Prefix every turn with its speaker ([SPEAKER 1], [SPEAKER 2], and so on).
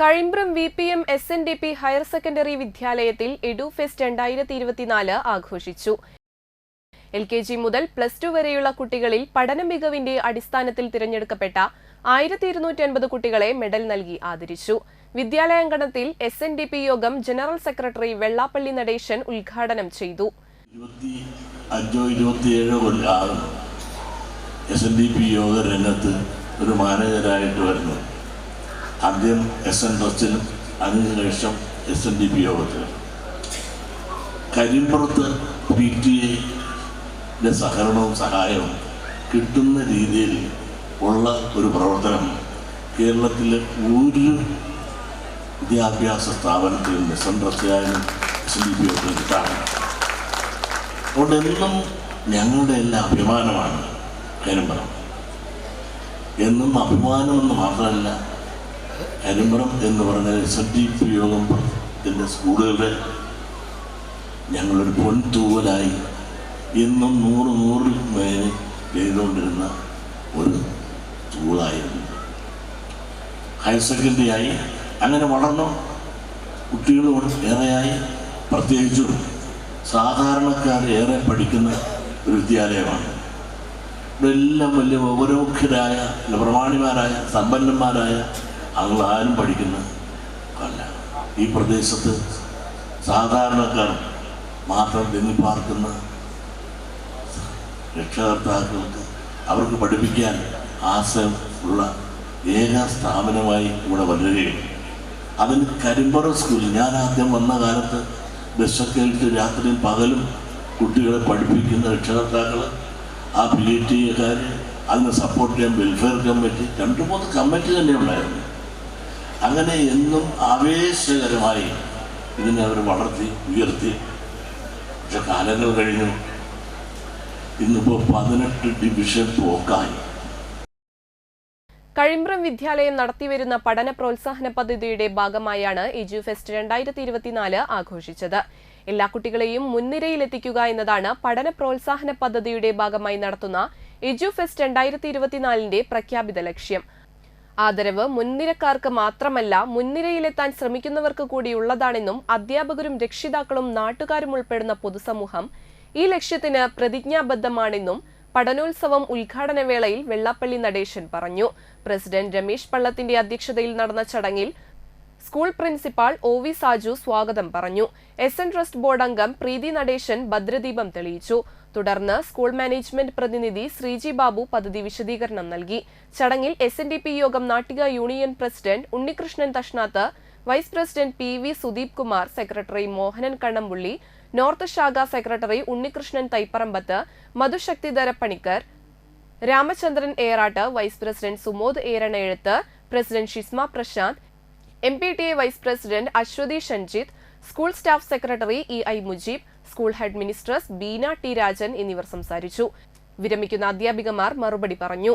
[SPEAKER 1] Kazhimbram V P M S N D P higher secondary വിദ്യാലയത്തിൽ edu fest രണ്ടായിരത്തി ഇരുപത്തിനാല് ആഘോഷിച്ചു. എൽ കെ ജി മുതൽ പ്ലസ് ടു വരെയുള്ള കുട്ടികളിൽ പഠന മികവിന്റെ അടിസ്ഥാനത്തിൽ തിരഞ്ഞെടുക്കപ്പെട്ട ആയിരത്തി ഇരുന്നൂറ്റി അൻപത് കുട്ടികളെ മെഡൽ നൽകി ആദരിച്ചു. വിദ്യാലയാങ്കണത്തിൽ S N D P Yogam general secretary Vellappally Natesan ഉദ്ഘാടനം ചെയ്തു.
[SPEAKER 2] ഒരു മാനേജരായിട്ട് വരുന്നു ആദ്യം എസ് എൻ ട്രസ്റ്റിലും അതിനുശേഷം എസ് എൻ ഡി പി യോഗത്തിലും കരിമ്പുറത്ത് പി ടി എയുടെ സഹകരണവും സഹായവും കിട്ടുന്ന രീതിയിൽ ഉള്ള ഒരു പ്രവർത്തനം കേരളത്തിലെ ഒരു വിദ്യാഭ്യാസ സ്ഥാപനത്തിലും പി യോഗത്തിലും കിട്ടാറുണ്ട് അതുകൊണ്ട് എന്നും ഞങ്ങളുടെ എല്ലാം അഭിമാനമാണ് കരിമ്പറം. എന്നും അഭിമാനമെന്ന് മാത്രമല്ല കരിമ്പറം എന്ന് പറഞ്ഞാൽ എസ് എഫ് ഡി പി യോഗം എന്റെ സ്കൂളുകളുടെ ഞങ്ങളൊരു പൊൻതൂവലായി എന്നും നൂറ് നൂറ് മേന് ചെയ്തുകൊണ്ടിരുന്ന ഒരു തൂളായിരുന്നു ഹയർ സെക്കൻഡറി ആയി അങ്ങനെ വളർന്നു. കുട്ടികളോട് ഏറെയായി. പ്രത്യേകിച്ചും സാധാരണക്കാർ ഏറെ പഠിക്കുന്ന ഒരു വിദ്യാലയമാണ്. ഇവിടെ എല്ലാം വലിയ ഉപരോഗ്യരായ പ്രമാണിമാരായ സമ്പന്നന്മാരായ ആരും പഠിക്കുന്ന അല്ല ഈ പ്രദേശത്ത് സാധാരണക്കാർ മാത്രം തിങ്ങിപ്പാർക്കുന്ന രക്ഷകർത്താക്കൾക്ക് അവർക്ക് പഠിപ്പിക്കാൻ ആശയം ഉള്ള ഏക സ്ഥാപനമായി ഇവിടെ വളരുകയും അതിന് കരിമ്പറ സ്കൂളിൽ ഞാൻ ആദ്യം വന്ന കാലത്ത് ബസ്സൊക്കെ രാത്രിയും പകലും കുട്ടികളെ പഠിപ്പിക്കുന്ന രക്ഷകർത്താക്കൾ ആ പി ടി ടിക്കാർ അതിനെ സപ്പോർട്ട് ചെയ്യാൻ വെൽഫെയർ കമ്മിറ്റി രണ്ട് മൂന്ന് കമ്മിറ്റി തന്നെ ഉണ്ടായിരുന്നു. അങ്ങനെ എന്നും ആവേശകരമായി ഇതിനെ അവർ വളർത്തി ഉയർത്തി. പക്ഷെ കാലങ്ങൾ കഴിഞ്ഞു. ഇന്നിപ്പോ പതിനെട്ട് ഡിവിഷൻ പോക്കായി
[SPEAKER 1] കഴിമ്പ്രം വിദ്യാലയം നടത്തിവരുന്ന പഠന പ്രോത്സാഹന പദ്ധതിയുടെ ഭാഗമായാണ് എജ്യുഫെസ്റ്റ് രണ്ടായിരത്തി ഇരുപത്തിനാല് ആഘോഷിച്ചത്. എല്ലാ കുട്ടികളെയും മുൻനിരയിലെത്തിക്കുക എന്നതാണ് പഠന പ്രോത്സാഹന പദ്ധതിയുടെ ഭാഗമായി നടത്തുന്ന എജ്യുഫെസ്റ്റ് രണ്ടായിരത്തി ഇരുപത്തിനാലിന്റെ പ്രഖ്യാപിത ലക്ഷ്യം. ആദരവ് മുൻനിരക്കാർക്ക് മാത്രമല്ല മുൻനിരയിലെത്താൻ ശ്രമിക്കുന്നവർക്ക് കൂടിയുള്ളതാണെന്നും അധ്യാപകരും രക്ഷിതാക്കളും നാട്ടുകാരും ഉൾപ്പെടുന്ന പൊതുസമൂഹം ഈ ലക്ഷ്യത്തിന് പ്രതിജ്ഞാബദ്ധമാണെന്നും പഠനോത്സവം ഉദ്ഘാടന വേളയിൽ വെള്ളാപ്പള്ളി നടേശൻ പറഞ്ഞു. പ്രസിഡന്റ് രമേശ് പള്ളത്തിന്റെ അധ്യക്ഷതയിൽ നടന്ന ചടങ്ങിൽ school principal O V Saju സ്വാഗതം പറഞ്ഞു. എസ് എൻ ട്രസ്റ്റ് ബോർഡ് അംഗം പ്രീതി നടേശൻ ഭദ്രദീപം തെളിയിച്ചു. തുടർന്ന് സ്കൂൾ മാനേജ്മെന്റ് പ്രതിനിധി ശ്രീജി ബാബു പദ്ധതി വിശദീകരണം നൽകി. ചടങ്ങിൽ S N D P Yogam Nattika union president Unnikrishnan Thashnath vice president P V Sudeep Kumar secretary Mohanan Kannampully north ശാഖ secretary Unnikrishnan Thaipparambath Madhushakthidhara Panicker Ramachandran Eratt vice president Sumod Eranayezhuth president Shisma Prashanth M P T A vice president Ashwathi Shanjith school staff secretary E I Mujeeb school head mistress Beena T Rajan എന്നിവർ സംസാരിച്ചു. വിരമിക്കുന്ന അധ്യാപികമാർ മറുപടി പറഞ്ഞു.